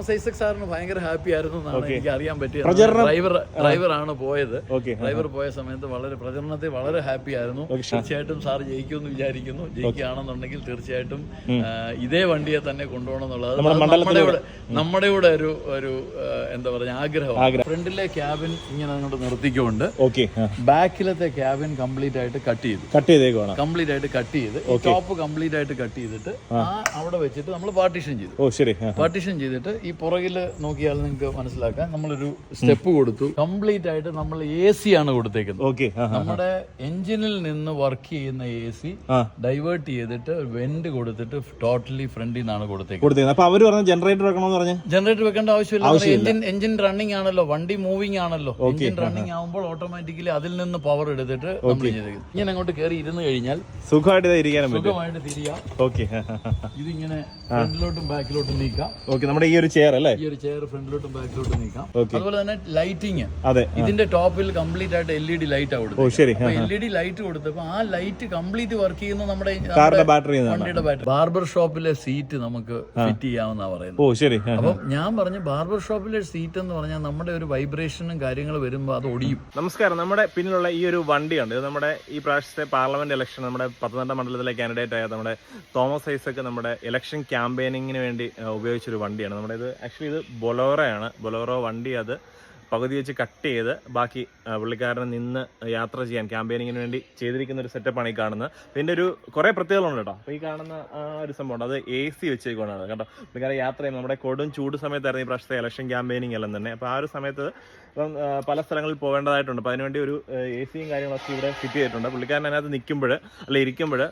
Thomas Isaac സാറിന് ഭയങ്കര happy ആയിരുന്നു എന്നാണ് എനിക്ക് അറിയാൻ പറ്റിയത്. ഡ്രൈവർ ഡ്രൈവർ ഡ്രൈവറാണ് പോയത്. ഡ്രൈവർ പോയ സമയത്ത് വളരെ പ്രചരണത്തിൽ വളരെ ഹാപ്പി ആയിരുന്നു. തീർച്ചയായിട്ടും സാർ ജയിക്കുമെന്ന് വിചാരിക്കുന്നു. ജയിക്കുകയാണെന്നുണ്ടെങ്കിൽ തീർച്ചയായിട്ടും ഇതേ വണ്ടിയെ തന്നെ കൊണ്ടുപോകണം എന്നുള്ളത് നമ്മുടെ കൂടെ നമ്മുടെ കൂടെ ഒരു ഒരു എന്താ പറയുക ആഗ്രഹം. ഫ്രണ്ടിലെ ക്യാബിൻ ഇങ്ങനെ അങ്ങോട്ട് നിർത്തിക്കൊണ്ട് ബാക്കിലത്തെ ക്യാബിൻ കംപ്ലീറ്റ് ആയിട്ട് കട്ട് ചെയ്തു. കട്ട് ചെയ്തേക്കാണ് കംപ്ലീറ്റ് ആയിട്ട് കട്ട് ചെയ്ത്. ടോപ്പ് കംപ്ലീറ്റ് ആയിട്ട് കട്ട് ചെയ്തിട്ട് ആ. അവിടെ വെച്ചിട്ട് നമ്മൾ പാർട്ടീഷൻ ചെയ്തു. ഓ ശരി പാർട്ടീഷൻ ചെയ്തിട്ട് ഈ പുറകിൽ നോക്കിയാൽ നിങ്ങൾക്ക് മനസ്സിലാക്കാം. നമ്മളൊരു സ്റ്റെപ്പ് കൊടുത്തു. കംപ്ലീറ്റ് ആയിട്ട് നമ്മൾ എ സി ആണ് കൊടുത്തേക്കുന്നത്. ഓക്കെ നമ്മുടെ എഞ്ചിനിൽ നിന്ന് വർക്ക് ചെയ്യുന്ന എ സി ഡൈവേർട്ട് ചെയ്തിട്ട് വെന്റ് കൊടുത്തിട്ട് ടോട്ടലി ഫ്രണ്ടിൽ നിന്നാണ് കൊടുത്തേക്കുന്നത്. അപ്പൊ അവർ പറഞ്ഞ ജനറേറ്റർ വെക്കണമെന്ന് പറഞ്ഞു? ജനറേറ്റർ വെക്കേണ്ട ആവശ്യമില്ല. എഞ്ചിൻ എഞ്ചിൻ റണ്ണിങ് ആണല്ലോ വണ്ടി മൂവിങ് ആണല്ലോ. എഞ്ചിൻ റണ്ണിങ് ആവുമ്പോൾ ഓട്ടോമാറ്റിക്കലി അതിൽ നിന്ന് പവർ എടുത്തിട്ട് നമ്മൾ ഇങ്ങനെ അങ്ങോട്ട് കയറി ഇരുന്ന് കഴിഞ്ഞാൽ സുഖമായിട്ട് സുഖമായിട്ട് തിരിയാം. ഓക്കെ ഇതിങ്ങനെ ഫ്രണ്ടിലോട്ടും ബാക്കിലോട്ടും നീക്കാം. ഓക്കെ നമ്മുടെ ഈ ഒരു ചെയർ അല്ലേ? ഈ ഒരു ചെയർ ഫ്രണ്ടിലോട്ടും ബാക്കിലോട്ടും നീക്കാം. അതുപോലെ തന്നെ ലൈറ്റിംഗ് അതെ ഇതിന്റെ ടോപ്പിൽ കംപ്ലീറ്റ് ആയിട്ട് എൽ ഇ ഡി ലൈറ്റ് ഓ ശരി. എൽ ഇ ഡി ലൈറ്റ് കൊടുത്തപ്പോ ആ ലൈറ്റ് കംപ്ലീറ്റ് വർക്ക് ചെയ്യുന്ന നമ്മുടെ കാറിന്റെ ബാറ്ററി വണ്ടിയുടെ ബാറ്ററി ബാർബർ ഷോപ്പിലെ സീറ്റ് നമുക്ക് ഫിറ്റ് ചെയ്യാമെന്നാ പറയുന്നത്. ഓ ശരി. അപ്പം ഞാൻ പറഞ്ഞു ബാർബർ ഷോപ്പിലെ സീറ്റ് എന്ന് പറഞ്ഞാൽ നമ്മുടെ ഒരു വൈബ്രേഷനും കാര്യങ്ങളും വരുമ്പോൾ അത് ഒടിയും. നമസ്കാരം. നമ്മുടെ പിന്നിലുള്ള ഈ ഒരു വണ്ടിയുണ്ട് ഇത് നമ്മുടെ ഈ പ്രാവശ്യത്തെ പാർലമെന്റ് ഇലക്ഷൻ നമ്മുടെ പത്തനംതിട്ട മണ്ഡലത്തിലെ കാൻഡിഡേറ്റ് ആയ നമ്മുടെ തോമസ് ഐസക്ക് നമ്മുടെ ഇലക്ഷൻ ക്യാമ്പയിനിങ്ങിന് വേണ്ടി ഉപയോഗിച്ച ഉപയോഗിച്ചൊരു വണ്ടിയാണ്. നമ്മുടെ ഇത് ആക്ച്വലി ഇത് ബൊലോറയാണ്. ബൊലോറോ വണ്ടി അത് പകുതി വെച്ച് കട്ട് ചെയ്ത് ബാക്കി പുള്ളിക്കാരനെ നിന്ന് യാത്ര ചെയ്യാൻ ക്യാമ്പയിനിങ്ങിന് വേണ്ടി ചെയ്തിരിക്കുന്ന ഒരു സെറ്റപ്പാണ് ഈ കാണുന്നത്. ഇതിന്റെ ഒരു കുറേ പ്രത്യേകതകളുണ്ട് കേട്ടോ. അപ്പോൾ ഈ കാണുന്ന ഒരു സംഭവം അത് എ സി വെച്ചേക്കൊണ്ടാണ് കേട്ടോ. പുള്ളിക്കാരൻ യാത്ര ചെയ്യുമ്പോൾ നമ്മുടെ കൊടും ചൂട് സമയത്തായിരുന്നു ഈ പ്രാവശ്യത്തെ ഇലക്ഷൻ ക്യാമ്പയിനിങ് എല്ലാം തന്നെ. അപ്പോൾ ആ ഒരു സമയത്ത് ഇപ്പം പല സ്ഥലങ്ങളിൽ പോകേണ്ടതായിട്ടുണ്ട്. അപ്പോൾ അതിനുവേണ്ടി ഒരു എ സിയും കാര്യങ്ങളൊക്കെ ഇവിടെ ഫിറ്റ് ചെയ്തിട്ടുണ്ട്. പുള്ളിക്കാരൻ അതിനകത്ത് നിൽക്കുമ്പോൾ അല്ല ഇരിക്കുമ്പോൾ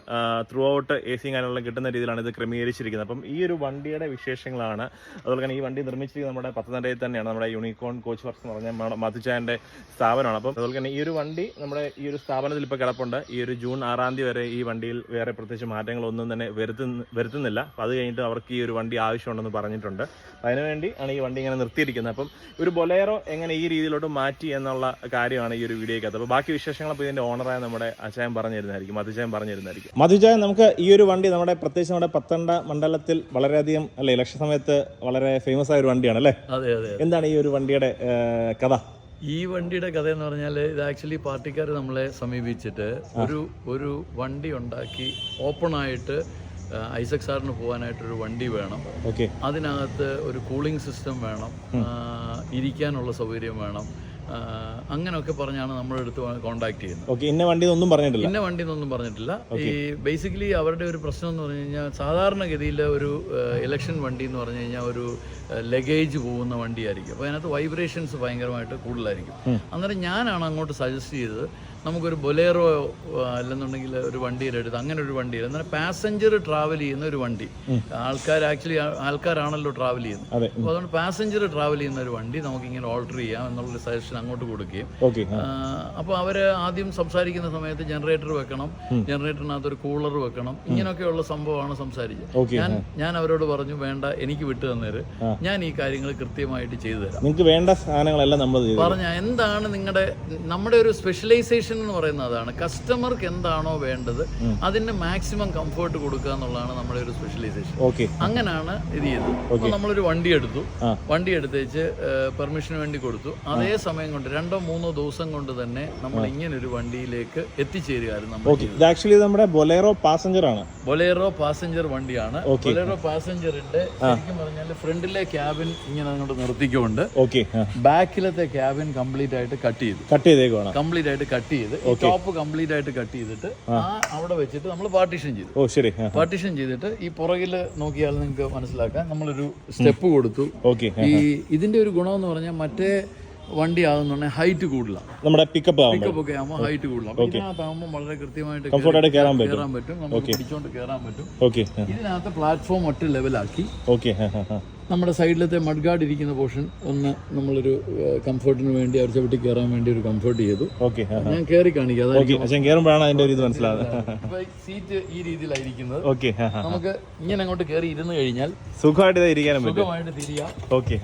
ത്രൂ ഔട്ട് എ സിയും കാര്യങ്ങളെല്ലാം കിട്ടുന്ന രീതിയിലാണ് ഇത് ക്രമീകരിച്ചിരിക്കുന്നത്. അപ്പം ഈ ഒരു വണ്ടിയുടെ വിശേഷങ്ങളാണ്. അതുപോലെ തന്നെ ഈ വണ്ടി നിർമ്മിച്ചിരിക്കുന്നത് നമ്മുടെ പത്തനംതിട്ടയിൽ തന്നെയാണ്. നമ്മുടെ യൂണിക്കോൺ കോച്ച് വർക്ക്സ് എന്ന് പറഞ്ഞ നമ്മുടെ മധുചായന്റെ സ്ഥാപനമാണ്. അപ്പം അതുപോലെ തന്നെ ഈ ഒരു വണ്ടി നമ്മുടെ ഈ ഒരു സ്ഥാപനത്തിൽ ഇപ്പോൾ കിടപ്പുണ്ട്. ഈ ഒരു ജൂൺ ആറാം തീയതി വരെ ഈ വണ്ടിയിൽ വേറെ പ്രത്യേകിച്ച് മാറ്റങ്ങളൊന്നും തന്നെ വരുത്തുന്ന വരുത്തുന്നില്ല. അപ്പോൾ അത് കഴിഞ്ഞിട്ട് അവർക്ക് ഈ ഒരു വണ്ടി ആവശ്യമുണ്ടെന്ന് പറഞ്ഞിട്ടുണ്ട്. അതിനുവേണ്ടി ആണ് ഈ വണ്ടി ഇങ്ങനെ നിർത്തിയിരിക്കുന്നത്. അപ്പം ഒരു ബൊലേറോ എങ്ങനെ ഈ രീതിയിലോട്ട് മാറ്റി എന്നുള്ള കാര്യമാണ് ഈ ഒരു വീഡിയോക്കകത്ത് അപ്പോൾ ബാക്കി വിശേഷങ്ങൾ അപ്പോൾ ഇതിന്റെ ഓണറായ നമ്മുടെ അച്ചായം പറഞ്ഞിരുന്നായിരിക്കും. മധുചായം പറഞ്ഞിരുന്നായിരിക്കും. മധുചായൻ നമുക്ക് ഈ ഒരു വണ്ടി നമ്മുടെ പ്രത്യേകിച്ച് നമ്മുടെ പത്തണ്ട മണ്ഡലത്തിൽ വളരെയധികം അല്ലെ ഇലക്ഷൻ സമയത്ത് വളരെ ഫേമസ് ആയ ഒരു വണ്ടിയാണ് അല്ലേ? അതെ അതെ എന്താണ് ഈ ഒരു വണ്ടിയുടെ കഥ. ഈ വണ്ടിയുടെ കഥ എന്ന് പറഞ്ഞാൽ ഇത് ആക്ച്വലി പാർട്ടിക്കാർ നമ്മളെ സമീപിച്ചിട്ട് ഒരു ഒരു വണ്ടി ഉണ്ടാക്കി ഓപ്പണായിട്ട് ഐസക് സാറിന് പോകാനായിട്ടൊരു വണ്ടി വേണം. ഓക്കെ. അതിനകത്ത് ഒരു കൂളിംഗ് സിസ്റ്റം വേണം. ഇരിക്കാനുള്ള സൗകര്യം വേണം. അങ്ങനെയൊക്കെ പറഞ്ഞാണ് നമ്മുടെ അടുത്ത് കോണ്ടാക്ട് ചെയ്യുന്നത്. ഓക്കെ ഇന്ന വണ്ടി ഒന്നും പറഞ്ഞിട്ടില്ല. ഇന്ന വണ്ടി ഒന്നും പറഞ്ഞിട്ടില്ല. ഈ ബേസിക്കലി അവരുടെ ഒരു പ്രശ്നം എന്ന് പറഞ്ഞു കഴിഞ്ഞാൽ സാധാരണഗതിയിൽ ഒരു ഇലക്ഷൻ വണ്ടി എന്ന് പറഞ്ഞു കഴിഞ്ഞാൽ ഒരു ലഗേജ് പോകുന്ന വണ്ടിയായിരിക്കും. അപ്പോൾ അതിനകത്ത് വൈബ്രേഷൻസ് ഭയങ്കരമായിട്ട് കൂടുതലായിരിക്കും. അന്നേരം ഞാനാണ് അങ്ങോട്ട് സജസ്റ്റ് ചെയ്തത് നമുക്കൊരു ബൊലേറോ അല്ലെന്നുണ്ടെങ്കിൽ ഒരു വണ്ടിയിൽ എടുത്ത് അങ്ങനെ ഒരു വണ്ടി എന്നാൽ പാസഞ്ചർ ട്രാവൽ ചെയ്യുന്ന ഒരു വണ്ടി. ആൾക്കാർ ആക്ച്വലി ആൾക്കാരാണല്ലോ ട്രാവൽ ചെയ്യുന്നത്. അപ്പോൾ അതുകൊണ്ട് പാസഞ്ചർ ട്രാവൽ ചെയ്യുന്ന ഒരു വണ്ടി നമുക്ക് ഇങ്ങനെ ഓൾട്ടർ ചെയ്യാം എന്നുള്ളൊരു സജഷൻ അങ്ങോട്ട് കൊടുക്കുകയും. അപ്പോൾ അവർ ആദ്യം സംസാരിക്കുന്ന സമയത്ത് ജനറേറ്റർ വെക്കണം. ജനറേറ്ററിനകത്ത് ഒരു കൂളർ വെക്കണം. ഇങ്ങനെയൊക്കെയുള്ള സംഭവമാണ് സംസാരിച്ചത് ഞാൻ ഞാൻ അവരോട് പറഞ്ഞു വേണ്ട എനിക്ക് വിട്ടു തന്നേര്. ഞാൻ ഈ കാര്യങ്ങൾ കൃത്യമായിട്ട് ചെയ്തു തരാം. നിങ്ങൾക്ക് വേണ്ട സാധനങ്ങളെല്ലാം നമ്മൾ പറഞ്ഞ എന്താണ് നിങ്ങളുടെ നമ്മുടെ ഒരു സ്പെഷ്യലൈസേഷൻ എന്ന് പറയുന്നത് അതാണ്. കസ്റ്റമർക്ക് എന്താണോ വേണ്ടത് അതിന് മാക്സിമം കംഫർട്ട് കൊടുക്കുക എന്നുള്ളതാണ് നമ്മുടെ ഒരു സ്പെഷ്യലൈസേഷൻ ഓക്കെ അങ്ങനെയാണ് ഇത് ചെയ്തത്. അപ്പോൾ നമ്മളൊരു വണ്ടി എടുത്തു. വണ്ടി എടുത്തേച്ച് പെർമിഷന് വേണ്ടി കൊടുത്തു. അതേ സമയം കൊണ്ട് രണ്ടോ മൂന്നോ ദിവസം കൊണ്ട് തന്നെ നമ്മൾ ഇങ്ങനെ ഒരു വണ്ടിയിലേക്ക് എത്തിച്ചേരുകയായിരുന്നു ആക്ച്വലി നമ്മുടെ ബൊലേറോ പാസഞ്ചർ ആണ്. ബൊലേറോ പാസഞ്ചർ വണ്ടിയാണ്. ബൊലേറോ പാസഞ്ചറിന്റെ ശരിക്കും പറഞ്ഞാൽ ഫ്രണ്ടിലെ ക്യാബിൻ ഇങ്ങനെ അങ്ങോട്ട് നിർത്തിക്കൊണ്ട് ഓക്കെ ബാക്കിലത്തെ ക്യാബിൻ കംപ്ലീറ്റ് ആയിട്ട് കട്ട് ചെയ്തു. കട്ട് ചെയ്തേക്കുവാണ്. കംപ്ലീറ്റ് ആയിട്ട് കട്ട് ചെയ്ത് ഈ ടോപ്പ് കംപ്ലീറ്റ് ആയിട്ട് കട്ട് ചെയ്തിട്ട് ആ. അവിടെ വെച്ചിട്ട് നമ്മൾ പാർട്ടീഷൻ ചെയ്തു. ഓ ശരി. പാർട്ടീഷൻ ചെയ്തിട്ട് ഈ പുറകിൽ നോക്കിയാൽ നിങ്ങൾക്ക് മനസ്സിലാക്കാം. നമ്മളൊരു സ്റ്റെപ്പ് കൊടുത്തു. ഈ ഇതിന്റെ ഒരു ഗുണം എന്ന് പറഞ്ഞാൽ മറ്റേ വണ്ടി ആകുന്നുണ്ടെങ്കിൽ ഹൈറ്റ് കൂടുതലാണ് നമ്മുടെ പിക്കപ്പ് പിക്കപ്പ് ഒക്കെ ആകുമ്പോൾ ഹൈറ്റ് കൂടുതലാണ് ഇതിനകത്താകുമ്പോൾ വളരെ കൃത്യമായിട്ട് കംഫർട്ടായിട്ട് കയറാൻ പറ്റും. കയറാൻ പറ്റും. നമുക്ക് പിടിച്ചോണ്ട് കയറാൻ പറ്റും. ഇതിനകത്ത് പ്ലാറ്റ്ഫോം ഒറ്റ ലെവലാക്കി ഓക്കെ നമ്മുടെ സൈഡിലത്തെ മഡ്ഗാർഡ് ഇരിക്കുന്ന പോർഷൻ ഒന്ന് നമ്മളൊരു കംഫർട്ടിന് വേണ്ടി അവർ ചവിട്ടി കയറാൻ വേണ്ടി ഒരു കംഫർട്ട് ചെയ്തു. ഓക്കെ ഞാൻ കയറി കാണിക്കാം അതെ അതായത് പക്ഷേ കയറുമ്പോഴാണ് അതിന്റെ ഒരു ഇത് മനസ്സിലാവുന്നത്. സീറ്റ് ഈ രീതിയിലായിരിക്കുന്നത്. ഓക്കെ നമുക്ക് ഇങ്ങനെ അങ്ങോട്ട് കയറി ഇരുന്ന് കഴിഞ്ഞാൽ സുഖമായിട്ട് ഇരിക്കാനും സുഖമായിട്ട് തിരിയാം. ഓക്കെ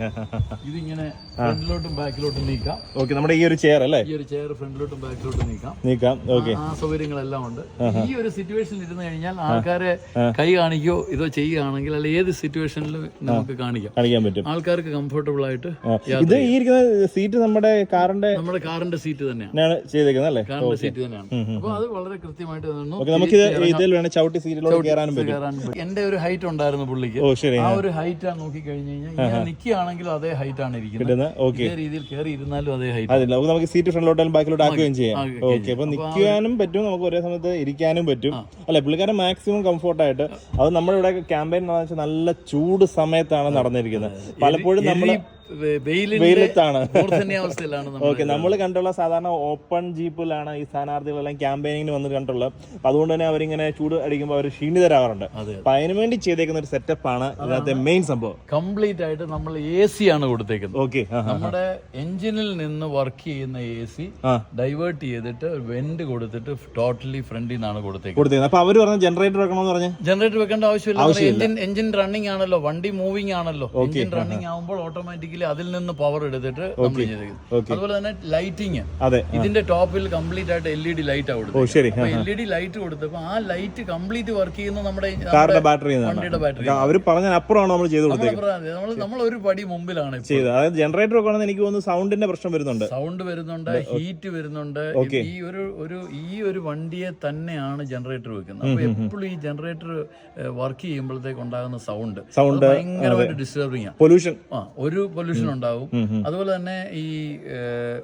ഇതിങ്ങനെ ഫ്രണ്ടിലോട്ടും ബാക്കിലോട്ടും നീക്കാം. ഓക്കെ നമ്മുടെ ഈ ഒരു ചെയർ അല്ലേ? ഈ ഒരു ചെയർ ഫ്രണ്ടിലോട്ടും ബാക്കിലോട്ടും നീക്കാം. നീക്കാം ഓക്കെ. ആ സൗകര്യങ്ങളെല്ലാം ഉണ്ട്. ഈ ഒരു സിറ്റുവേഷനിൽ ഇരുന്ന് കഴിഞ്ഞാൽ ആൾക്കാരെ കൈ കാണിക്കോ ഇതോ ചെയ്യുകയാണെങ്കിൽ അല്ല ഏത് സിറ്റുവേഷനിലും നമുക്ക് കാണിക്കാം കാണിക്കാം. കാണിക്കാൻ പറ്റും. ആൾക്കാർക്ക് കംഫർട്ടബിൾ ആയിട്ട്. ഇത് ഈ ഇരിക്കുന്ന സീറ്റ് നമ്മുടെ കാറിന്റെ നമ്മുടെ കാറിന്റെ സീറ്റ് തന്നെയാണ്. ചെയ്തേക്കുന്നത് അല്ലേ? കാറിന്റെ സീറ്റ് തന്നെയാണ്. അപ്പൊ അത് വളരെ കൃത്യമായിട്ട്. നമുക്ക് ഇതിൽ വേണം ചവിട്ടി സീറ്റിലോട്ട് കയറാനും പറ്റും. എന്റെ ഒരു ഹൈറ്റ് ഉണ്ടായിരുന്നു പുള്ളിക്ക്. ആ ഒരു ഹൈറ്റ് ആണ് നോക്കി കഴിഞ്ഞു കഴിഞ്ഞാൽ നിൽക്കുകയാണെങ്കിലും അതേ ഹൈറ്റ് ആണ് ഇരിക്കുന്നത്. ഇതേ രീതിയിൽ കയറി ഇരുന്നാലും അതേ ഹൈറ്റ് നമുക്ക് സീറ്റ് ഫ്രണ്ടിലോട്ടും ബാക്കിലോട്ട് ആക്കുകയും ചെയ്യാം. ഓക്കെ അപ്പൊ നിൽക്കാനും പറ്റും. നമുക്ക് ഒരേ സമയത്ത് ഇരിക്കാനും പറ്റും. അല്ലെ പുള്ളിക്കാരൻ മാക്സിമം കംഫർട്ടായിട്ട് അത് നമ്മുടെ ഇവിടെ ക്യാമ്പയിൻ വെച്ചാൽ നല്ല ചൂട് സമയത്താണ് നടന്നിരിക്കുന്നത്. പലപ്പോഴും നമ്മൾ വെയിലത്താണ്. ഓക്കെ നമ്മൾ കണ്ടുള്ള സാധാരണ ഓപ്പൺ ജീപ്പിലാണ് ഈ സ്ഥാനാർത്ഥികളെല്ലാം ക്യാമ്പയിനിങ്ങിന് വന്ന് കണ്ടുള്ളത് അതുകൊണ്ട് തന്നെ അവരിങ്ങനെ ചൂട് അടിക്കുമ്പോൾ അവർ ക്ഷീണിതരാവാറുണ്ട്. അതെ. അപ്പൊ അതിന് വേണ്ടി ചെയ്തേക്കുന്ന ഒരു സെറ്റപ്പ് ആണ് ഇതിനകത്തെ മെയിൻ സംഭവം. കംപ്ലീറ്റ് ആയിട്ട് നമ്മൾ എ സി ആണ് കൊടുത്തേക്കുന്നത്. ഓക്കെ നമ്മുടെ എഞ്ചിനിൽ നിന്ന് വർക്ക് ചെയ്യുന്ന എ സി ഡൈവേർട്ട് ചെയ്തിട്ട് വെന്റ് കൊടുത്തിട്ട് ടോട്ടലി ഫ്രണ്ടിൽ നിന്നാണ് കൊടുത്തേക്കുന്നത്. കൊടുത്തേക്കുന്നത്. അപ്പൊ അവർ പറഞ്ഞ ജനറേറ്റർ വെക്കണമെന്ന് പറഞ്ഞു? ജനറേറ്റർ വെക്കേണ്ട ആവശ്യമില്ല. എഞ്ചിൻ എഞ്ചിൻ റണ്ണിങ് ആണല്ലോ വണ്ടി മൂവിങ് ആണല്ലോ. എഞ്ചിൻ റണ്ണിങ് ആവുമ്പോൾ ഓട്ടോമാറ്റിക്കലി അതിൽ നിന്ന് പവർ എടുത്തിട്ട് നമ്മൾ Okay. അതുപോലെ തന്നെ ലൈറ്റിങ് ഇതിന്റെ ടോപ്പിൽ കംപ്ലീറ്റ് ആയിട്ട് എൽ ഇ ഡി ലൈറ്റ് അപ്പൊ എൽ ഇ ഡി ലൈറ്റ് കൊടുത്തപ്പോ ആ ലൈറ്റ് കംപ്ലീറ്റ് വർക്ക് ചെയ്യുന്ന നമ്മുടെ ബാറ്ററി വണ്ടിയുടെ ബാറ്ററി അവർ പറഞ്ഞ അപ്പുറമാണ് നമ്മൾ ചെയ്ത് കൊടുത്തത് നമ്മൾ ഒരു പടി മുമ്പിലാണ് അതായത് ജനറേറ്റർ ഒക്കെ എനിക്ക് തോന്നുന്നു സൗണ്ടിന്റെ പ്രശ്നം വരുന്നുണ്ട്. സൗണ്ട് വരുന്നുണ്ട് ഹീറ്റ് വരുന്നുണ്ട്. ഈ ഒരു ഒരു ഈ ഒരു വണ്ടിയെ തന്നെയാണ് ജനറേറ്റർ വെക്കുന്നത്. അപ്പൊ എപ്പോഴും ഈ ജനറേറ്റർ വർക്ക് ചെയ്യുമ്പോഴത്തേക്ക് ഉണ്ടാകുന്ന സൗണ്ട് സൗണ്ട് ഭയങ്കരമായിട്ട് ഡിസ്റ്റർബിങ് പൊല്യൂഷൻ ആ ഒരു പൊല്യൂഷൻ ഉണ്ടാവും. അതുപോലെ തന്നെ ഈ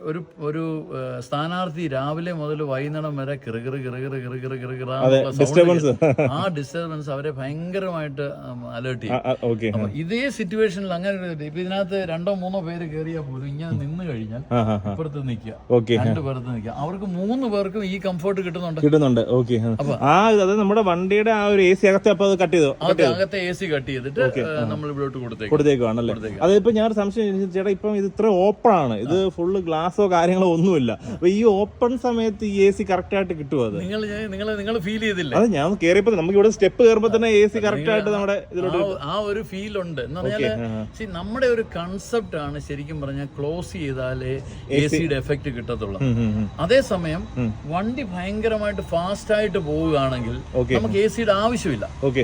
ഒരു ഒരു സ്ഥാനാർത്ഥി രാവിലെ മുതൽ വൈകുന്നേരം വരെ കിറുകിറ് കിറുകിറ് കിറുകിറ് കിറുകിറ ഡിസ്റ്റർബൻസ് ആ ഡിസ്റ്റർബൻസ് അവരെ ഭയങ്കരമായിട്ട് അലേർട്ട് ചെയ്യും. അപ്പൊ ഇതേ സിറ്റുവേഷനിൽ അങ്ങനെ ഒരു- ഇപ്പൊ ഇതിനകത്ത് രണ്ടോ മൂന്നോ പേര് കയറിയാൽ പോലും ഇങ്ങനെ നിന്ന് കഴിഞ്ഞാൽ ഇപ്പുറത്ത് നിൽക്കുക. രണ്ട് പേർത്ത് നിൽക്കുക. അവർക്ക് മൂന്ന് പേർക്കും ഈ കംഫർട്ട് കിട്ടുന്നുണ്ട്. കിട്ടുന്നുണ്ട്. ഓക്കെ ആ. അത് നമ്മുടെ വണ്ടിയുടെ ആ ഒരു എ സി അകത്തെ അപ്പൊ അത് കട്ട് ചെയ്തു? അകത്തെ എ സി കട്ട് ചെയ്തിട്ട് നമ്മൾ ഇവിടോട്ട് കൊടുത്തേക്കും. കൊടുത്തേക്കുവാണല്ലേ അതിപ്പോ ഞാൻ സംശയം ചേട്ടാ ഇപ്പം ഇത് ഇത്ര ഓപ്പൺ ആണ് ഇത് ഫുള്ള് ഗ്ലാസോ കാര്യങ്ങളോ ഒന്നുമില്ല. അപ്പൊ ഈ ഓപ്പൺ സമയത്ത് ഈ എ സി കറക്റ്റ് ആയിട്ട് കിട്ടുമോ അത്? നിങ്ങൾ നിങ്ങൾ നിങ്ങൾ ഫീൽ ചെയ്തില്ല? അത് ഞാൻ കേറിയപ്പോ നമുക്ക് ഇവിടെ സ്റ്റെപ്പ് കയറുമ്പോ തന്നെ എ സി കറക്റ്റ് ആയിട്ട് നമ്മുടെ ഇതിലോട്ട് ആ ഒരു ഫീൽ ഉണ്ട്. എന്ന് പറഞ്ഞാൽ നമ്മുടെ ഒരു കൺസെപ്റ്റ് ആണ് ശരിക്കും പറഞ്ഞാൽ ക്ലോസ് ചെയ്താലേ എ സിയുടെ എഫക്റ്റ് കിട്ടത്തുള്ളൂ. അതേസമയം വണ്ടി ഭയങ്കരമായിട്ട് ഫാസ്റ്റ് ആയിട്ട് പോവുകയാണെങ്കിൽ നമുക്ക് എ സിയുടെ ആവശ്യമില്ല. ഓക്കെ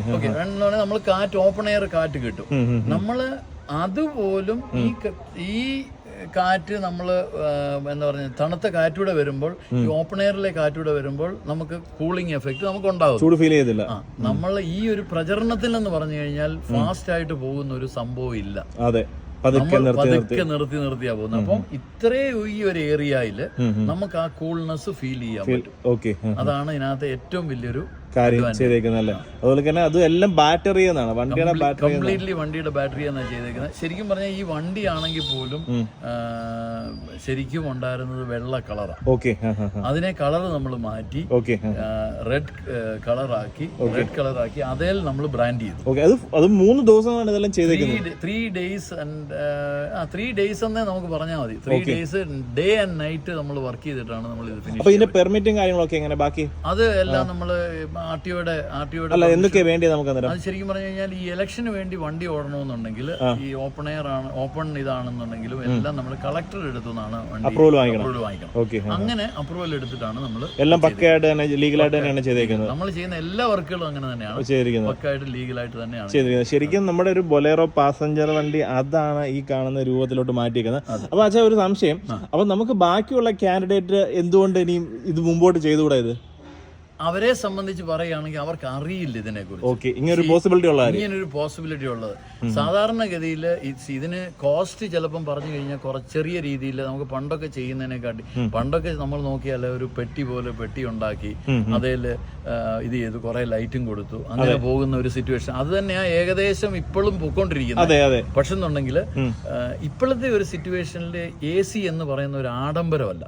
നമ്മൾ കാറ്റ് ഓപ്പൺ എയർ കാറ്റ് കിട്ടും. നമ്മൾ അതുപോലും ഈ ഈ കാറ്റ് നമ്മൾ എന്താ പറഞ്ഞ തണുത്ത കാറ്റൂടെ വരുമ്പോൾ ഈ ഓപ്പൺ എയറിലെ കാറ്റൂടെ വരുമ്പോൾ നമുക്ക് കൂളിംഗ് എഫക്റ്റ് നമുക്ക് ഉണ്ടാകും ചൂട് ഫീൽ ചെയ്തില്ല നമ്മൾ ഈ ഒരു പ്രചരണത്തിൽ എന്ന് പറഞ്ഞു കഴിഞ്ഞാൽ ഫാസ്റ്റ് ആയിട്ട് പോകുന്ന ഒരു സംഭവം ഇല്ല. അതെ. പതുക്കെ നമ്മൾ നിർത്തി നിർത്തിയാ പോകുന്നത് അപ്പം ഇത്രയും ഈ ഒരു ഏരിയയിൽ ഉം. നമുക്ക് ആ കൂൾനെസ് ഫീൽ ചെയ്യാൻ പറ്റും. ഓക്കെ അതാണ് ഇതിനകത്ത് ഏറ്റവും വലിയൊരു കാര്യം ചെയ്തേക്കുന്നല്ലേ അതുപോലെ തന്നെ അത് എല്ലാം ബാറ്ററി എന്നാണ് വണ്ടിയുടെ ബാറ്ററി കംപ്ലീറ്റ്ലി വണ്ടിയുടെ ബാറ്ററി എന്നാണ് ചെയ്തേക്കുന്നത്. ശരിക്കും പറഞ്ഞാൽ ഈ വണ്ടി ആണെങ്കിൽ പോലും ശരിക്കും ഉണ്ടായിരുന്നത് വെള്ള കളറാണ് ഓക്കെ അതിനെ കളർ നമ്മൾ മാറ്റി ഓക്കെ റെഡ് കളറാക്കി റെഡ് കളറാക്കി അതേ നമ്മൾ ബ്രാൻഡ് ചെയ്തു. ഓക്കെ അത് അത് മൂന്ന് ദിവസമാണ് ഇതെല്ലാം ചെയ്തേക്കുന്നത്. Three days and three days എന്നേ നമുക്ക് പറഞ്ഞാൽ മതി. Three days day and night നമ്മൾ വർക്ക് ചെയ്തിട്ടാണ് നമ്മൾ ഇത് ഫിനിഷ് അപ്പോൾ ഇതിന്റെ പെർമിറ്റും കാര്യങ്ങളൊക്കെ എങ്ങനെ? ബാക്കി? അത് എല്ലാം നമ്മൾ ആർ ടിഒയുടെ ആർ ടിഒയുടെ അല്ല എന്തൊക്കെയാ വേണ്ടി നമുക്ക് അത് ശരിക്കും പറഞ്ഞു കഴിഞ്ഞാൽ ഈ ഇലക്ഷന് വേണ്ടി വണ്ടി ഓടണമെന്നുണ്ടെങ്കിൽ ഈ ഓപ്പൺ എയർ ആണ് ഓപ്പൺ ഇതാണെന്നുണ്ടെങ്കിലും എല്ലാം നമ്മൾ കളക്ടർ എടുത്തു നിന്നാണ് വണ്ടി അപ്രൂവൽ വാങ്ങിക്കണം. അങ്ങനെ അപ്രൂവൽ എടുത്തിട്ടാണ് നമ്മൾ എല്ലാം പക്കയായിട്ട് തന്നെ ലീഗലായിട്ട് തന്നെയാണ് ചെയ്തേക്കുന്നത്. നമ്മൾ ചെയ്യുന്ന എല്ലാ വർക്കുകളും അങ്ങനെ തന്നെയാണ്. ചെയ്തിരിക്കുന്നത്. പക്കായിട്ട് ലീഗലായിട്ട് തന്നെയാണ് ചെയ്തിരിക്കുന്നത്. ശരിക്കും നമ്മുടെ ഒരു ബൊലേറോ പാസഞ്ചർ വണ്ടി അതാണ് ഈ കാണുന്ന രൂപത്തിലോട്ട് മാറ്റിയിരിക്കുന്നത് അപ്പൊ അച്ഛാ ഒരു സംശയം. അപ്പൊ നമുക്ക് ബാക്കിയുള്ള കാൻഡിഡേറ്റ് എന്തുകൊണ്ട് ഇനിയും ഇത് മുമ്പോട്ട് ചെയ്തുകൂടാ ഇത്? അവരെ സംബന്ധിച്ച് പറയുകയാണെങ്കിൽ അവർക്ക് അറിയില്ല ഇതിനെക്കുറിച്ച് ഓക്കെ ഇങ്ങനൊരു പോസിബിലിറ്റി ഉള്ള കാര്യം. ഇങ്ങനൊരു പോസിബിലിറ്റി ഉള്ളത്. സാധാരണഗതിയിൽ ഇതിന് കോസ്റ്റ് ചിലപ്പം പറഞ്ഞു കഴിഞ്ഞാൽ കുറച്ച് ചെറിയ രീതിയിൽ നമുക്ക് പണ്ടൊക്കെ ചെയ്യുന്നതിനെക്കാട്ടി പണ്ടൊക്കെ നമ്മൾ നോക്കിയാൽ ഒരു പെട്ടി പോലെ പെട്ടി ഉണ്ടാക്കി അതേൽ ഇത് ചെയ്തു കുറെ ലൈറ്റും കൊടുത്തു. അങ്ങനെ പോകുന്ന ഒരു സിറ്റുവേഷൻ അത് തന്നെയാ ഏകദേശം ഇപ്പോഴും പൊക്കോണ്ടിരിക്കുന്നത് അതെ അതെ. പക്ഷെ എന്നുണ്ടെങ്കിൽ ഇപ്പോഴത്തെ ഒരു സിറ്റുവേഷനിൽ എ സി എന്ന് പറയുന്ന ഒരു ആഡംബരമല്ല.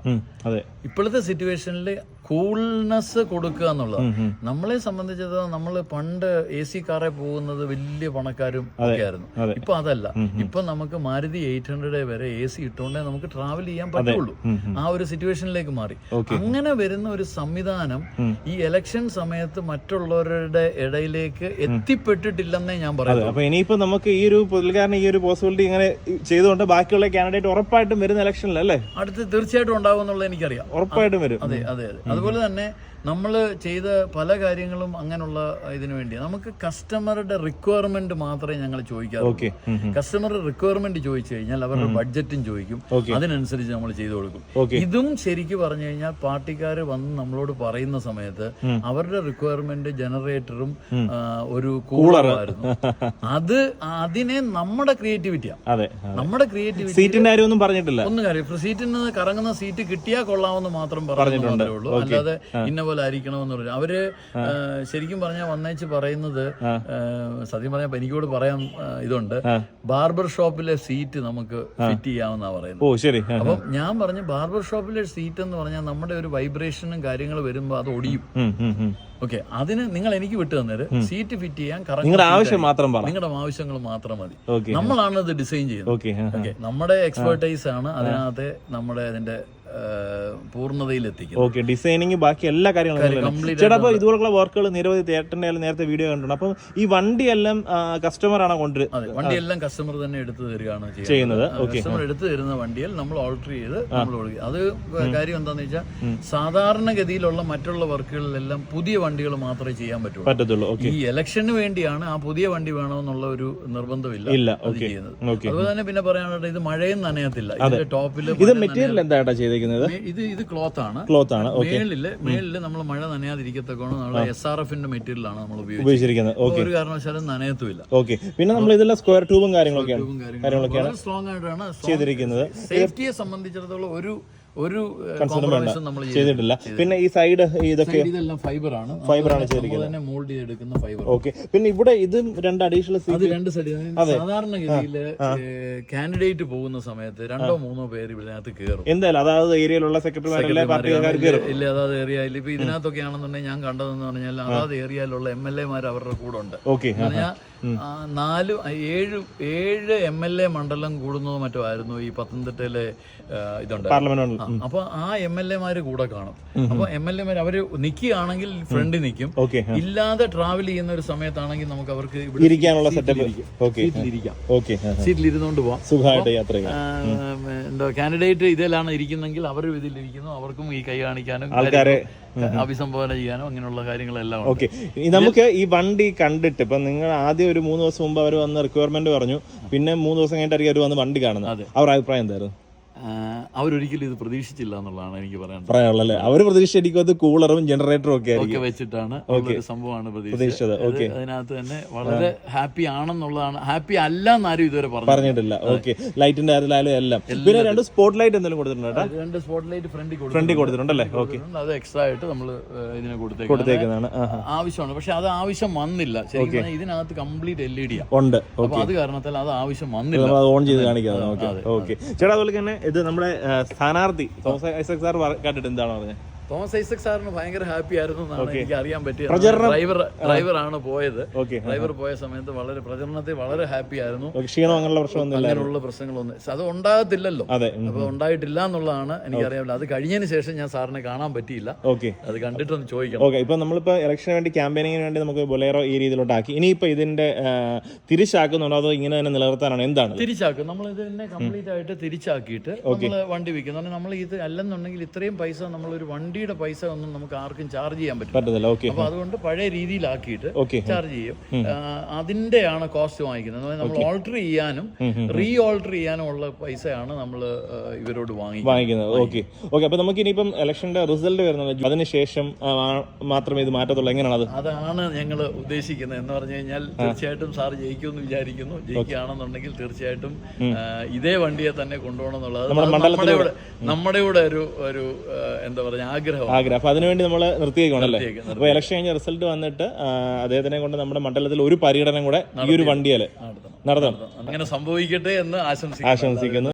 ഇപ്പോഴത്തെ സിറ്റുവേഷനിൽ കൂൾനെസ് കൊടുക്കുക എന്നുള്ളത്. നമ്മളെ സംബന്ധിച്ചത് നമ്മൾ പണ്ട് എ സി കാറെ പോകുന്നത് വലിയ പണക്കാരും ഒക്കെ ആയിരുന്നു. ഇപ്പൊ അതല്ല. ഇപ്പൊ നമുക്ക് മാരുതി എയ്റ്റ് ഹൺഡ്രഡ് വരെ എ സി ഇട്ടുകൊണ്ടേ നമുക്ക് ട്രാവൽ ചെയ്യാൻ പറ്റുള്ളൂ. ആ ഒരു സിറ്റുവേഷനിലേക്ക് മാറി. അങ്ങനെ വരുന്ന ഒരു സംവിധാനം ഈ ഇലക്ഷൻ സമയത്ത് മറ്റുള്ളവരുടെ ഇടയിലേക്ക് എത്തിപ്പെട്ടിട്ടില്ലെന്നേ ഞാൻ പറയുന്നത് അപ്പൊ ഇനിയിപ്പോ നമുക്ക് ഈ ഒരു പുതുൽക്കാരൻ ഈ ഒരു പോസിബിലിറ്റി ഇങ്ങനെ ചെയ്തുകൊണ്ട് ബാക്കിയുള്ള കാൻഡിഡേറ്റ് ഉറപ്പായിട്ടും വരുന്ന ഇലക്ഷനിലല്ലേ അടുത്ത് തീർച്ചയായിട്ടും ഉണ്ടാവും എന്നുള്ളത് എനിക്കറിയാം. ഉറപ്പായിട്ടും വരും. അതെ അതെ അതെ അതുപോലെ തന്നെ നമ്മൾ ചെയ്ത പല കാര്യങ്ങളും അങ്ങനെയുള്ള ഇതിനു വേണ്ടി നമുക്ക് കസ്റ്റമറുടെ റിക്വയർമെന്റ് മാത്രമേ ഞങ്ങൾ ചോദിക്കാറുള്ളൂ. കസ്റ്റമർ റിക്വയർമെന്റ് ചോദിച്ചു കഴിഞ്ഞാൽ അവരുടെ ബഡ്ജറ്റും ചോദിക്കും. അതിനനുസരിച്ച് നമ്മൾ ചെയ്തു കൊടുക്കും. ഇതും ശരിക്ക് പറഞ്ഞു കഴിഞ്ഞാൽ പാർട്ടിക്കാർ വന്ന് നമ്മളോട് പറയുന്ന സമയത്ത് അവരുടെ റിക്വയർമെന്റ് ജനറേറ്ററും ഒരു കൂളറും ആയിരുന്നു അത് അതിനെ നമ്മുടെ ക്രിയേറ്റിവിറ്റിയാണ് നമ്മുടെ ക്രിയേറ്റിവിറ്റി സീറ്റിന്റെ പറഞ്ഞിട്ടില്ല. ഒന്നും കാര്യം സീറ്റിൽ നിന്ന് കറങ്ങുന്ന സീറ്റ് കിട്ടിയാൽ കൊള്ളാമെന്ന് മാത്രം പറഞ്ഞു മാത്രമേ ഉള്ളൂ. അല്ലാതെ ഇന്ന പോലെ ആയിരിക്കണമെന്ന് പറഞ്ഞു. അവർ ശരിക്കും പറഞ്ഞാൽ വന്നേച്ച് പറയുന്നത് സത്യം പറഞ്ഞാൽ എനിക്കോട് പറയാൻ ഇതുണ്ട്. ബാർബർ ഷോപ്പിലെ സീറ്റ് നമുക്ക് ഫിറ്റ് ചെയ്യാമെന്നാ പറയുന്നത്. ഓ ശരി. അപ്പം ഞാൻ പറഞ്ഞു ബാർബർ ഷോപ്പിലെ സീറ്റ് എന്ന് പറഞ്ഞാൽ നമ്മുടെ ഒരു വൈബ്രേഷനും കാര്യങ്ങൾ വരുമ്പോൾ അത് ഒടിയും. ഓക്കെ. അതിന് നിങ്ങൾ എനിക്ക് വിട്ടു തന്നേര് സീറ്റ് ഫിറ്റ് ചെയ്യാൻ നിങ്ങളുടെ ആവശ്യം മാത്രം പറ. നിങ്ങളുടെ ആവശ്യങ്ങൾ മാത്രം മതി. നമ്മളാണ് ഇത് ഡിസൈൻ ചെയ്യുന്നത്. ഓക്കെ നമ്മുടെ എക്സ്പെർട്ടൈസ് ആണ് അതിനകത്ത് നമ്മുടെ അതിന്റെ ഓക്കെ ഡിസൈനിങ് ബാക്കി എല്ലാ കാര്യങ്ങളും. ചേട്ടാ അപ്പോൾ ഇതുപോലുള്ള വർക്കുകൾ നിരവധി തേട്ടന്റെ നേരത്തെ വീഡിയോ കണ്ടിട്ടുണ്ട്. അപ്പം ഈ വണ്ടിയെല്ലാം കസ്റ്റമർ ആണോ കൊണ്ടുവരുന്നത് വണ്ടി എല്ലാം കസ്റ്റമർ തന്നെ എടുത്തു തരികയാണ് ചെയ്യുന്നത്. കസ്റ്റമർ എടുത്തു തരുന്ന വണ്ടിയിൽ നമ്മൾ ഓൾട്ടർ ചെയ്ത് നമ്മൾ കൊടുക്കുക അത് കാര്യം എന്താണെന്ന് വെച്ചാൽ സാധാരണഗതിയിലുള്ള മറ്റുള്ള വർക്കുകളിലെല്ലാം പുതിയ വണ്ടികൾ മാത്രമേ ചെയ്യാൻ പറ്റുള്ളൂ. പറ്റത്തുള്ളൂ. ഈ ഇലക്ഷന് വേണ്ടിയാണ് ആ പുതിയ വണ്ടി വേണമെന്നുള്ള ഒരു നിർബന്ധമില്ല ഇല്ല. അതുപോലെ തന്നെ പിന്നെ പറയാനുള്ളത് ഇത് മഴയും നനയത്തില്ല. ഇതിന്റെ ടോപ്പിൽ ഇത് മെറ്റീരിയൽ എന്താ ചേട്ടാ ചെയ്തേക്കുന്നത് ഇത് ഇത് ക്ലോത്ത് ആണ്. ക്ലോത്ത് ആണ് ഓക്കെ മേളിൽ മേളിൽ നമ്മൾ മഴ നനയാതിരിക്കത്തക്കോണം നമ്മൾ എസ് ആർ എഫിന്റെ മെറ്റീരിയൽ ആണ് നമ്മൾ ഉപയോഗിച്ചിരിക്കുന്നത്. ഓക്കെ ഒരു കാരണവശാലും നനയത്തുമില്ല. ഓക്കെ പിന്നെ നമ്മൾ ഇതെല്ലാം സ്ക്വയർ ട്യൂബും കാര്യങ്ങളൊക്കെയാണ്. കാര്യങ്ങളൊക്കെയാണ്. സ്ട്രോങ് ആയിട്ടാണ് ചെയ്തിരിക്കുന്നത്. സേഫ്റ്റിയെ സംബന്ധിച്ചിടത്തോളം ഒരു ഒരു നമ്മൾ ചെയ്തിട്ടില്ല. പിന്നെ ഈ സൈഡ് ഇതൊക്കെ ഇതെല്ലാം ഫൈബർ ആണ്. മോൾഡ് ചെയ്തെടുക്കുന്ന ഫൈബർ ഓക്കെ പിന്നെ ഇവിടെ ഇത് രണ്ട് അഡീഷണൽ അത് രണ്ട് സൈഡ് സാധാരണഗതിയിൽ കാൻഡിഡേറ്റ് പോകുന്ന സമയത്ത് രണ്ടോ മൂന്നോ പേര് ഇതിനകത്ത് കയറും എന്തായാലും അതായത് ഏരിയയിലുള്ള സെക്രട്ടറിമാരല്ലേ പാർട്ടിക്കാർ കയറും ഇല്ല അതാത് ഏരിയയിൽ ഇപ്പൊ ഇതിനകത്തൊക്കെ ആണെന്നുണ്ടെങ്കിൽ ഞാൻ കണ്ടതെന്ന് പറഞ്ഞാൽ അതാത് ഏരിയയിലുള്ള എം എൽ എമാർ അവരുടെ കൂടെ ഉണ്ട്. ഓക്കെ നാല് ഏഴ് ഏഴ് എം എൽ എ മണ്ഡലം കൂടുന്നതോ മറ്റോ ആയിരുന്നു ഈ പത്തനംതിട്ടയിലെ ഇതുണ്ട് അപ്പൊ ആ എം എൽ എമാര് കൂടെ കാണും. അപ്പൊ എം എൽ എമാർ അവർ നിൽക്കുകയാണെങ്കിൽ ഫ്രണ്ടിൽ നിൽക്കും. ഇല്ലാതെ ട്രാവൽ ചെയ്യുന്ന ഒരു സമയത്താണെങ്കിൽ നമുക്ക് അവർക്ക് ഇരിക്കാനുള്ള സീറ്റിലിരിക്കാം ഇരുന്നുകൊണ്ട് പോവാം. സുഖമായിട്ട് യാത്ര എന്താ കാൻഡിഡേറ്റ് ഇതിലാണ് ഇരിക്കുന്നെങ്കിൽ അവരും ഇതിലിരിക്കുന്നു. അവർക്കും ഈ കൈ കാണിക്കാനും ആൾക്കാരെ അഭിസംബോധന ചെയ്യാനോ അങ്ങനെയുള്ള കാര്യങ്ങളെല്ലാം ഓക്കെ. നമുക്ക് ഈ വണ്ടി കണ്ടിട്ട് ഇപ്പൊ നിങ്ങൾ ആദ്യം ഒരു മൂന്ന് ദിവസം മുമ്പ് അവർ വന്ന് റിക്വയർമെന്റ് പറഞ്ഞു. പിന്നെ മൂന്ന് ദിവസം കഴിഞ്ഞിട്ടായിരിക്കും അവർ വന്ന് വണ്ടി കാണുന്നത്. അവരുടെ അഭിപ്രായം എന്തായിരുന്നു? അവരൊരിക്കലും ഇത് പ്രതീക്ഷിച്ചില്ല എന്നുള്ളതാണ് എനിക്ക് പറയാൻ പറയാനുള്ളത് അവർ പ്രതീക്ഷിച്ചിരിക്കും അത് കൂളറും ജനറേറ്ററും ഒക്കെ ഒക്കെ വെച്ചിട്ടാണ് സംഭവമാണ് പ്രതീക്ഷിച്ചത്. അതിനകത്ത് തന്നെ വളരെ ഹാപ്പി ആണെന്നുള്ളതാണ്. ഹാപ്പി അല്ല എന്നാരും ഇതുവരെ പറഞ്ഞു പറഞ്ഞിട്ടില്ല. ഓക്കെ. ലൈറ്റിന്റെ കാര്യത്തിലായാലും എല്ലാം. പിന്നെ രണ്ട് സ്പോട്ട് ലൈറ്റ് എന്തെങ്കിലും കൊടുത്തിട്ടുണ്ട് രണ്ട് സ്പോട്ട് ലൈറ്റ് ഫ്രണ്ടിൽ ഫ്രണ്ടിൽ കൊടുത്തിട്ടുണ്ടല്ലേ? ഓക്കെ. അത് എക്സ്ട്രാ ആയിട്ട് നമ്മൾ ഇതിനെ കൊടുത്തേക്കും കൊടുത്തേക്കുന്നതാണ്. ആവശ്യമാണ്. പക്ഷെ അത് ആവശ്യം വന്നില്ല. ശരിക്കും ഇതിനകത്ത് കംപ്ലീറ്റ് എൽ ഇ ഡി ഉണ്ട്. അത് കാരണത്താൽ അത് ആവശ്യം വന്നില്ല. ഓൺ ചെയ്ത് കാണിക്കാം ഓക്കെ. ചേട്ടാ അതുപോലെ തന്നെ ഇത് നമ്മുടെ സ്ഥാനാർത്ഥി തോമസ് ഐസക് സാർ കണ്ടിട്ട് എന്താണ് പറഞ്ഞത് തോമസ് ഐസക് സാറിന് ഭയങ്കര ഹാപ്പി ആയിരുന്നു എന്നാണ് എനിക്ക് അറിയാൻ പറ്റിയത്. ഡ്രൈവർ ഡ്രൈവർ ആണ് പോയത്. ഡ്രൈവർ പോയ സമയത്ത് വളരെ പ്രചരണത്തിൽ വളരെ ഹാപ്പി ആയിരുന്നു. അങ്ങനെയുള്ള പ്രശ്നങ്ങളൊന്നും അത് ഉണ്ടാകത്തില്ലല്ലോ. അപ്പൊ ഉണ്ടായിട്ടില്ല എന്നുള്ളതാണ് എനിക്കറിയാമല്ലോ അത് കഴിഞ്ഞതിന് ശേഷം ഞാൻ സാറിനെ കാണാൻ പറ്റിയില്ല. ഓക്കെ അത് കണ്ടിട്ടൊന്ന് ചോദിക്കണം. ഓക്കെ ഇപ്പൊ നമ്മളിപ്പോ ഇലക്ഷന് വേണ്ടി ക്യാമ്പയിനിങ്ങിന് വേണ്ടി നമുക്ക് ബൊലേറോ ഈ രീതിയിലോട്ടാക്കി. ഇനിയിപ്പോ ഇതിന്റെ തിരിച്ചാക്കുന്നുണ്ടോ? അതോ ഇങ്ങനെ തന്നെ നിലനിർത്താനാണ്? എന്താണ്? തിരിച്ചാക്കും. നമ്മൾ ഇത് തന്നെ കംപ്ലീറ്റ് ആയിട്ട് തിരിച്ചാക്കിയിട്ട് നമ്മൾ വണ്ടി വിൽക്കും നമ്മൾ ഇത് അല്ലെന്നുണ്ടെങ്കിൽ ഇത്രയും പൈസ നമ്മൾ ഒരു വണ്ടിയുടെ പൈസ ഒന്നും നമുക്ക് ആർക്കും ചാർജ് ചെയ്യാൻ പറ്റില്ല. അപ്പൊ അതുകൊണ്ട് പഴയ രീതിയിലാക്കിയിട്ട് ചാർജ് ചെയ്യും. അതിന്റെയാണ് കോസ്റ്റ് വാങ്ങിക്കുന്നത്. നമ്മൾ ഓൾട്ടർ ചെയ്യാനും റീ ഓൾട്ടർ ചെയ്യാനും ഉള്ള പൈസയാണ് നമ്മൾ ഇവരോട് വാങ്ങിക്കുന്നത്. ഓക്കെ ഓക്കെ അപ്പൊ നമുക്ക് ഇനിയിപ്പം ഇലക്ഷന്റെ റിസൾട്ട് വരുന്നത് അതിനുശേഷം മാത്രമേ ഇത് മാറ്റത്തുള്ളൂ. എങ്ങനെയാണ് അത് അതാണ് ഞങ്ങൾ ഉദ്ദേശിക്കുന്നത് എന്ന് പറഞ്ഞു കഴിഞ്ഞാൽ തീർച്ചയായിട്ടും സാർ ജയിക്കുമെന്ന് വിചാരിക്കുന്നു. ജയിക്കുകയാണെന്നുണ്ടെങ്കിൽ തീർച്ചയായിട്ടും ഇതേ വണ്ടിയെ തന്നെ കൊണ്ടുപോകണം എന്നുള്ളത് നമ്മുടെ ഇവിടെ നമ്മുടെ കൂടെ ഒരു ഒരു എന്താ പറയുക ആഗ്രഹം ആഗ്രഹം ആഗ്രഹം. അപ്പൊ അതിനുവേണ്ടി നമ്മൾ നിർത്തിയേക്കാണല്ലേ നിർത്തിയേക്കും, അപ്പൊ ഇലക്ഷൻ കഴിഞ്ഞ റിസൾട്ട് വന്നിട്ട് അദ്ദേഹത്തിനെ കൊണ്ട് നമ്മുടെ മണ്ഡലത്തിൽ ഒരു പര്യടനം കൂടെ ഈ ഒരു വണ്ടിയല്ലേ നടത്തണം. നടത്തണം. അങ്ങനെ സംഭവിക്കട്ടെ എന്ന് ആശംസിക്കുന്നു. ആശംസിക്കുന്നു.